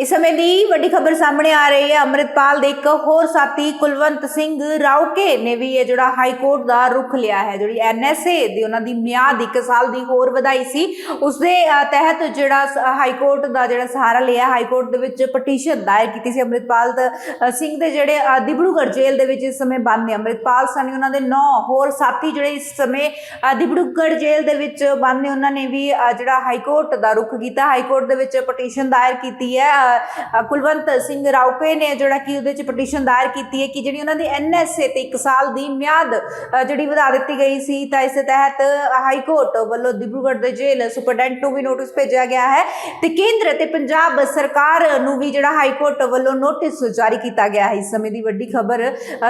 ਇਸ ਸਮੇਂ ਦੀ ਵੱਡੀ ਖਬਰ ਸਾਹਮਣੇ ਆ ਰਹੀ ਹੈ। ਅੰਮ੍ਰਿਤਪਾਲ ਦੇ ਇੱਕ ਹੋਰ ਸਾਥੀ ਕੁਲਵੰਤ ਸਿੰਘ ਰਾਉਕੇ ਨੇ ਵੀ ਇਹ ਜਿਹੜਾ ਹਾਈ ਕੋਰਟ ਦਾ ਰੁਖ ਲਿਆ ਹੈ। ਜਿਹੜੀ ਐਨਐਸਏ ਦੀ ਉਹਨਾਂ ਦੀ ਮਿਆਦ 1 ਸਾਲ ਦੀ ਹੋਰ ਵਧਾਈ ਸੀ। ਉਸ ਦੇ ਤਹਿਤ ਜਿਹੜਾ ਸ- ਹਾਈ ਕੋਰਟ ਦਾ ਜਿਹੜਾ ਸਹਾਰਾ ਲਿਆ ਹਾਈ ਕੋਰਟ ਦੇ ਵਿੱਚ ਪਟੀਸ਼ਨ ਦਾਇਰ ਕੀਤੀ ਸੀ ਅੰਮ੍ਰਿਤਪਾਲ ਸਿੰਘ ਦੇ ਜਿਹੜੇ ਅ, ਦਿਬੜੂਗੜ੍ਹ ਜੇਲ੍ਹ ਦੇ ਵਿੱਚ ਇਸ ਸਮੇਂ ਬੰਦ ਨੇ। ਅੰਮ੍ਰਿਤਪਾਲ ਸਨੀ ਉਹਨਾਂ ਦੇ 9 ਹੋਰ ਸਾਥੀ ਜਿਹੜੇ ਇਸ ਸਮੇਂ ਅ, ਦਿਬੜੂਗੜ੍ਹ ਜੇਲ੍ਹ ਦੇ ਵਿੱਚ ਬੰਦ ਨੇ ਉਹਨਾਂ ਨੇ ਵੀ ਜਿਹੜਾ ਹਾਈ ਕੋਰਟ ਦਾ ਰੁਖ ਕੀਤਾ। ਹਾਈ ਕੋਰਟ ਦੇ ਵਿੱਚ ਪਟੀਸ਼ਨ ਦਾਇਰ ਕੀਤੀ ਹੈ। ਕੁਲਵੰਤ ਸਿੰਘ ਰਾਉਕੇ ਨੇ ਜਿਹੜਾ ਕਿ ਉਹਦੇ ਚ ਪਟੀਸ਼ਨ ਦਾਇਰ ਕੀਤੀ ਹੈ ਕਿ ਜਿਹੜੀ ਉਹਨਾਂ ਦੀ ਐਨਐਸਏ ਤੇ 1 ਸਾਲ ਦੀ ਮਿਆਦ ਜਿਹੜੀ ਵਧਾ ਦਿੱਤੀ ਗਈ ਸੀ ਤਾਂ ਇਸ ਤਹਿਤ ਹਾਈ ਕੋਰਟ ਵੱਲੋਂ ਦਿਬਰੂਗੜ੍ਹ ਦੇ ਜੇਲ੍ਹ ਸੁਪਰਡੈਂਟ ਨੂੰ ਵੀ ਨੋਟਿਸ ਭੇਜਿਆ ਗਿਆ ਹੈ ਤੇ ਕੇਂਦਰ ਤੇ ਪੰਜਾਬ ਸਰਕਾਰ ਨੂੰ ਵੀ ਜਿਹੜਾ ਹਾਈ ਕੋਰਟ ਵੱਲੋਂ ਨੋਟਿਸ ਜਾਰੀ ਕੀਤਾ ਗਿਆ ਹੈ। ਇਸ ਸਮੇਂ ਦੀ ਵੱਡੀ ਖਬਰ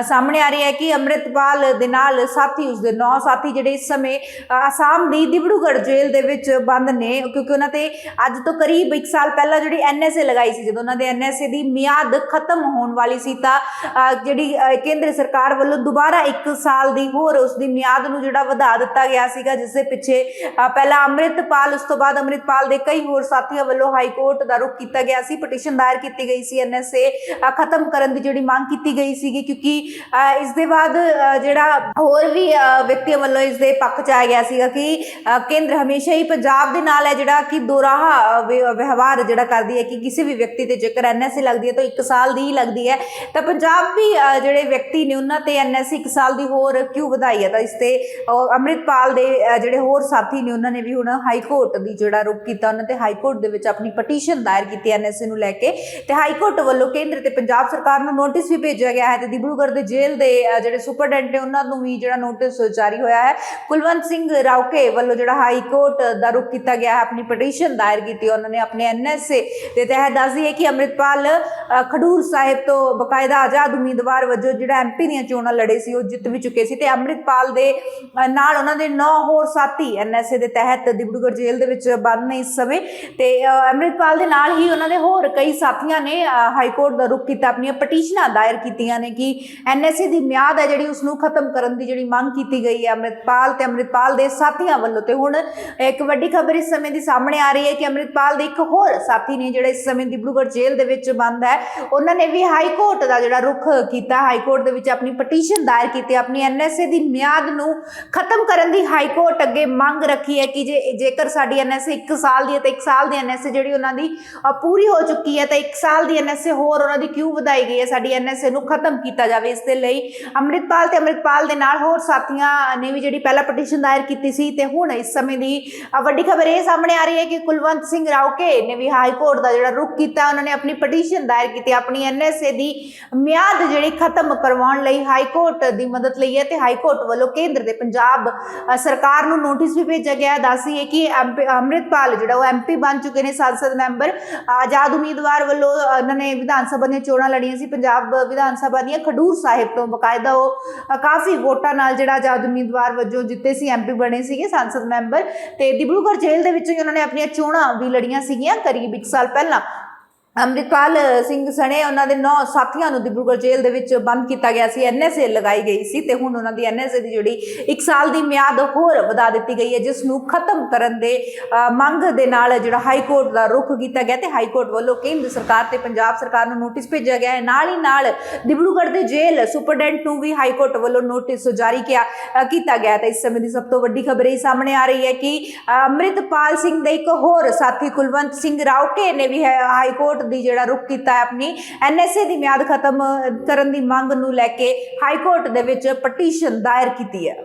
ਸਾਹਮਣੇ ਆ ਰਹੀ ਹੈ ਕਿ ਅੰਮ੍ਰਿਤਪਾਲ ਦੇ ਨਾਲ ਸਾਥੀ ਉਸਦੇ ਨੌ ਸਾਥੀ ਜਿਹੜੇ ਇਸ ਸਮੇਂ ਅ, ਅਸਾਮ ਦੀ ਦਿਬੜੂਗੜ੍ਹ ਜੇਲ੍ਹ ਦੇ ਵਿੱਚ ਬੰਦ ਨੇ ਕਿਉਂਕਿ ਉਹਨਾਂ ਤੇ ਅੱਜ ਤੋਂ ਕਰੀਬ 1 ਸਾਲ ਪਹਿਲਾਂ ਜਿਹੜੀ ਐਨਐਸਏ ਲਗਾਈ ਸੀ ਜਦੋਂ ਉਹਨਾਂ ਦੇ ਐਨਐਸਏ ਦੀ ਮਿਆਦ ਖਤਮ ਹੋਣ ਵਾਲੀ ਸੀ ਤਾਂ ਜਿਹੜੀ ਕੇਂਦਰ ਸਰਕਾਰ ਵੱਲੋਂ ਦੁਬਾਰਾ 1 ਸਾਲ ਦੀ ਹੋਰ ਉਸ ਦੀ ਮਿਆਦ ਨੂੰ ਜਿਹੜਾ ਵਧਾ ਦਿੱਤਾ ਗਿਆ ਸੀਗਾ ਜਿਸ ਦੇ ਪਿੱਛੇ ਪਹਿਲਾਂ ਅੰਮ੍ਰਿਤਪਾਲ ਉਸ ਤੋਂ ਬਾਅਦ ਅੰਮ੍ਰਿਤਪਾਲ ਦੇ ਕਈ ਹੋਰ ਸਾਥੀਆਂ ਵੱਲੋਂ ਹਾਈ ਕੋਰਟ ਦਾ ਰੁਖ ਕੀਤਾ ਗਿਆ ਸੀ ਪਟੀਸ਼ਨ ਦਾਇਰ ਕੀਤੀ ਗਈ ਸੀ ਐਨਐਸਏ ਖਤਮ ਕਰਨ ਦੀ ਜਿਹੜੀ ਮੰਗ ਕੀਤੀ ਗਈ ਸੀਗੀ ਕਿਉਂਕਿ ਅ, ਇਸ ਦੇ ਬਾਅਦ ਜਿਹੜਾ ਹੋਰ ਵੀ ਅ, ਵਿਅਕਤੀਆਂ ਵੱਲੋਂ ਇਸ ਦੇ ਪੱਖ ਚ ਆਇਆ ਗਿਆ ਸੀਗਾ ਕਿ ਕੇਂਦਰ ਹਮੇਸ਼ਾ ਹੀ ਪੰਜਾਬ ਦੇ ਨਾਲ ਹੈ ਜਿਹੜਾ ਕਿ ਦੋਰਾਹਾ ਅ, ਵਿਵਹਾਰ ਜਿਹੜਾ ਕਰਦੀ ਹੈ ਕਿ ਕਿਸੇ ਵੀ ਵਿਅਕਤੀ ਤੇ ਜੇਕਰ ਐਨਐਸਏ ਲੱਗਦੀ ਹੈ ਤਾਂ 1 ਸਾਲ ਦੀ ਹੀ ਲੱਗਦੀ ਹੈ। ਤਾਂ ਪੰਜਾਬੀ ਜਿਹੜੇ ਵਿਅਕਤੀ ਨੇ ਉਹਨਾਂ ਤੇ ਐਨਐਸਏ 1 ਸਾਲ ਦੀ ਹੋਰ ਕਿਉਂ ਵਧਾਈ ਹੈ? ਤਾਂ ਇਸ ਤੇ ਅ, ਅੰਮ੍ਰਿਤਪਾਲ ਦੇ ਜਿਹੜੇ ਹੋਰ ਸਾਥੀ ਨੇ ਉਹਨਾਂ ਨੇ ਵੀ ਹੁਣ ਹਾਈ ਕੋਰਟ ਦੀ ਜਿਹੜਾ ਰੁਖ ਕੀਤਾ ਉਹਨਾਂ ਤੇ ਹਾਈ ਕੋਰਟ ਦੇ ਵਿੱਚ ਆਪਣੀ ਪਟੀਸ਼ਨ ਦਾਇਰ ਕੀਤੀ ਐਨਐਸਏ ਨੂੰ ਲੈ ਕੇ। ਤੇ ਹਾਈ ਕੋਰਟ ਵੱਲੋਂ ਕੇਂਦਰ ਤੇ ਪੰਜਾਬ ਸਰਕਾਰ ਨੂੰ ਨੋਟਿਸ ਵੀ ਭੇਜਿਆ ਗਿਆ ਹੈ ਤੇ ਦਿਬਰੂਗੜ੍ਹ ਦੇ ਜੇਲ੍ਹ ਦੇ ਜਿਹੜੇ ਸੁਪਰਡੈਂਟ ਨੇ ਉਹਨਾਂ ਨੂੰ ਵੀ ਜਿਹੜਾ ਨੋਟਿਸ ਜਾਰੀ ਹੋਇਆ ਹੈ। ਕੁਲਵੰਤ ਸਿੰਘ ਰਾਉਕੇ ਵੱਲੋਂ ਜਿਹੜਾ ਹਾਈ ਕੋਰਟ ਦਾ ਰੁਖ ਕੀਤਾ ਗਿਆ ਹੈ ਆਪਣੀ ਪਟੀਸ਼ਨ ਦਾਇਰ ਕੀਤੀ ਉਹਨਾਂ ਨੇ ਆਪਣੇ ਐਨਐਸਏ ਦੇ ਤਹਿਤ ਦੱਸਦੀ ਕਿ ਅੰਮ੍ਰਿਤਪਾਲ ਖਡੂਰ ਸਾਹਿਬ ਤੋਂ ਬਕਾਇਦਾ ਆਜ਼ਾਦ ਉਮੀਦਵਾਰ ਵਜੋਂ ਜਿਹੜਾ ਐਮਪੀ ਦੀਆਂ ਚੋਣਾਂ ਲੜੇ ਸੀ ਉਹ ਜਿੱਤ ਵੀ ਚੁੱਕੇ ਸੀ ਤੇ ਅੰਮ੍ਰਿਤਪਾਲ ਦੇ ਨਾਲ ਉਹਨਾਂ ਦੇ 9 ਹੋਰ ਸਾਥੀ ਐਨਐਸਏ ਦੇ ਤਹਿਤ ਦਿਬੜੂਗੜ੍ਹ ਜੇਲ੍ਹ ਦੇ ਵਿੱਚ ਬੰਦ ਨੇ ਇਸ ਸਮੇਂ ਤੇ ਅ, ਅੰਮ੍ਰਿਤਪਾਲ ਦੇ ਨਾਲ ਹੀ ਉਹਨਾਂ ਦੇ ਹੋਰ ਕਈ ਸਾਥੀਆਂ ਨੇ ਹਾਈ ਕੋਰਟ ਦਾ ਰੁਖ ਕੀਤਾ ਆਪਣੀਆਂ ਪਟੀਸ਼ਨਾਂ ਦਾਇਰ ਕੀਤੀਆਂ ਨੇ ਕਿ ਐਨਐਸਏ ਦੀ ਮਿਆਦ ਹੈ ਜਿਹੜੀ ਉਸ ਨੂੰ ਖਤਮ ਕਰਨ ਦੀ ਜਿਹੜੀ ਮੰਗ ਕੀਤੀ ਗਈ ਹੈ ਅੰਮ੍ਰਿਤਪਾਲ ਤੇ ਅੰਮ੍ਰਿਤਪਾਲ ਦੇ ਸਾਥੀਆਂ ਵੱਲੋਂ ਤੇ ਹੁਣ ਇੱਕ ਵੱਡੀ ਖਬਰ ਇਸ ਸਮੇਂ ਦੀ ਸਾਹਮਣੇ ਆ ਰਹੀ ਹੈ ਕਿ ਅੰਮ੍ਰਿਤਪਾਲ ਦੇ ਇੱਕ ਹੋਰ ਸਾਥੀ ਨੇ ਜਿਹੜੇ ਇਸ ਸਮੇਂ ਦੀ ਦਿਬੜੂਗੜ੍ਹ ਜੇਲ੍ਹ ਦੇ ਵਿੱਚ ਬੰਦ ਹੈ। ਉਹਨਾਂ ਨੇ ਵੀ ਹਾਈ ਕੋਰਟ ਦਾ ਜਿਹੜਾ ਰੁਖ ਕੀਤਾ, ਹਾਈ ਕੋਰਟ ਦੇ ਵਿੱਚ ਆਪਣੀ ਪਟੀਸ਼ਨ ਦਾਇਰ ਕੀਤੀ, ਆਪਣੀ ਐਨਐਸਏ ਦੀ ਮਿਆਦ ਨੂੰ ਖਤਮ ਕਰਨ ਦੀ ਹਾਈ ਕੋਰਟ ਅੱਗੇ ਮੰਗ ਰੱਖੀ ਹੈ ਕਿ ਜੇ, ਜੇਕਰ ਸਾਡੀ ਐਨਐਸਏ 1 ਸਾਲ ਦੀ ਹੈ, ਤਾਂ 1 ਸਾਲ ਦੀ ਐਨਐਸਏ ਜਿਹੜੀ ਉਹਨਾਂ ਦੀ ਪੂਰੀ ਹੋ ਚੁੱਕੀ ਹੈ, ਤਾਂ 1 ਸਾਲ ਦੀ ਐਨਐਸਏ ਹੋਰ ਉਹਨਾਂ ਦੀ ਕਿਉਂ ਵਧਾਈ ਗਈ ਹੈ? ਸਾਡੀ ਐਨਐਸਏ ਨੂੰ ਖਤਮ ਕੀਤਾ ਜਾਵੇ ਇਸ ਦੇ ਲਈ। ਅੰਮ੍ਰਿਤਪਾਲ ਤੇ ਅੰਮ੍ਰਿਤਪਾਲ ਦੇ ਨਾਲ ਹੋਰ ਸਾਥੀਆਂ ਨੇ ਵੀ ਜਿਹੜੀ ਪਹਿਲਾਂ ਪਟੀਸ਼ਨ ਦਾਇਰ ਕੀਤੀ ਸੀ ਤੇ ਹੁਣ ਇਸ ਸਮੇਂ ਦੀ ਵੱਡੀ ਖਬਰ ਇਹ ਸਾਹਮਣੇ ਆ ਰਹੀ ਹੈ ਕਿ ਕੁਲਵੰਤ ਸਿੰਘ ਰਾਉਕੇ ਨੇ ਵੀ ਹਾਈ ਕੋਰਟ ਦਾ ਜਿਹੜਾ ਰੁਖ ਕੀਤਾ ਉਹਨਾਂ ਨੇ ਆਪਣੀ ਪਟੀਸ਼ਨ ਦਾਇਰ ਕੀਤੀ ਆਪਣੀ ਐਨਐਸਏ ਦੀ ਮਿਆਦ ਜਿਹੜੀ ਖਤਮ ਕਰਵਾਉਣ ਲਈ ਹਾਈ ਕੋਰਟ ਦੀ ਮਦਦ ਲਈ ਹੈ ਤੇ ਹਾਈ ਕੋਰਟ ਵੱਲੋਂ ਕੇਂਦਰ ਦੇ ਪੰਜਾਬ ਸਰਕਾਰ ਨੂੰ ਨੋਟਿਸ ਵੀ ਭੇਜਿਆ ਗਿਆ ਹੈ। ਦੱਸੀਏ ਕਿ MP ਅੰਮ੍ਰਿਤਪਾਲ ਜਿਹੜਾ ਉਹ ਐਮਪੀ ਬਣ ਚੁੱਕੇ ਨੇ ਸੰਸਦ ਮੈਂਬਰ। ਆਜ਼ਾਦ ਉਮੀਦਵਾਰ ਵੱਲੋਂ ਅ, ਉਹਨਾਂ ਨੇ ਵਿਧਾਨ ਸਭਾ ਦੀਆਂ ਚੋਣਾਂ ਲੜੀਆਂ ਸੀ। ਪੰਜਾਬ ਵਿਧਾਨ ਸਭਾ ਦੀਆਂ ਖਡੂਰ ਸਾਹਿਬ ਤੋਂ ਬਕਾਇਦਾ ਉਹ ਕਾਫੀ ਵੋਟਾਂ ਨਾਲ ਜਿਹੜਾ ਆਜ਼ਾਦ ਉਮੀਦਵਾਰ ਵਜੋਂ ਜਿੱਤੇ ਸੀ ਐਮਪੀ ਬਣੇ ਸੀਗੇ ਸੰਸਦ ਮੈਂਬਰ। ਤੇ ਡਿਬਰੂਗੜ੍ਹ ਜੇਲ੍ਹ ਦੇ ਵਿੱਚੋਂ ਉਹਨਾਂ ਨੇ ਆਪਣੀਆਂ ਚੋਣਾਂ ਵੀ ਲੜੀਆਂ ਸੀਗੀਆਂ। ਕਰੀਬ 1 ਸਾਲ ਪਹਿਲਾਂ ਅੰਮ੍ਰਿਤਪਾਲ ਸਿੰਘ ਸਣੇ ਉਹਨਾਂ ਦੇ ਨੌ ਸਾਥੀਆਂ ਨੂੰ ਦਿਬੜੂਗੜ੍ਹ ਜੇਲ੍ਹ ਦੇ ਵਿੱਚ ਬੰਦ ਕੀਤਾ ਗਿਆ ਸੀ ਐਨਐਸਏ ਲਗਾਈ ਗਈ ਸੀ ਤੇ ਹੁਣ ਉਹਨਾਂ ਦੀ ਐਨਐਸਏ ਦੀ ਜਿਹੜੀ 1 ਸਾਲ ਦੀ ਮਿਆਦ ਹੋਰ ਵਧਾ ਦਿੱਤੀ ਗਈ ਹੈ ਜਿਸ ਨੂੰ ਖਤਮ ਕਰਨ ਦੇ ਮੰਗ ਦੇ ਨਾਲ ਜਿਹੜਾ ਹਾਈ ਕੋਰਟ ਦਾ ਰੁਖ ਕੀਤਾ ਗਿਆ ਤੇ ਹਾਈ ਕੋਰਟ ਵੱਲੋਂ ਕੇਂਦਰ ਸਰਕਾਰ ਤੇ ਪੰਜਾਬ ਸਰਕਾਰ ਨੂੰ ਨੋਟਿਸ ਭੇਜਿਆ ਗਿਆ ਹੈ। ਨਾਲ ਹੀ ਨਾਲ ਦਿਬੜੂਗੜ੍ਹ ਦੇ ਜੇਲ੍ਹ ਸੁਪਰਡੈਂਟ ਨੂੰ ਵੀ ਹਾਈ ਕੋਰਟ ਵੱਲੋਂ ਨੋਟਿਸ ਜਾਰੀ ਕਿਆ ਕੀਤਾ ਗਿਆ ਹੈ। ਇਸ ਸਮੇਂ ਦੀ ਸਭ ਤੋਂ ਵੱਡੀ ਖਬਰ ਇਹ ਸਾਹਮਣੇ ਆ ਰਹੀ ਹੈ ਕਿ ਅ, ਅੰਮ੍ਰਿਤਪਾਲ ਸਿੰਘ ਦੇ ਇੱਕ ਹੋਰ ਸਾਥੀ ਕੁਲਵੰਤ ਸਿੰਘ ਰਾਉਕੇ ਨੇ ਵੀ ਹੈ ਹਾਈ ਕੋਰਟ ਦੀ ਜਿਹੜਾ ਰੁਖ ਕੀਤਾ ਹੈ ਆਪਣੀ ਐਨਐਸਏ ਦੀ ਮਿਆਦ ਖਤਮ ਕਰਨ ਦੀ ਮੰਗ ਨੂੰ ਲੈ ਕੇ ਹਾਈ ਕੋਰਟ ਦੇ ਵਿੱਚ ਪਟੀਸ਼ਨ ਦਾਇਰ ਕੀਤੀ ਹੈ।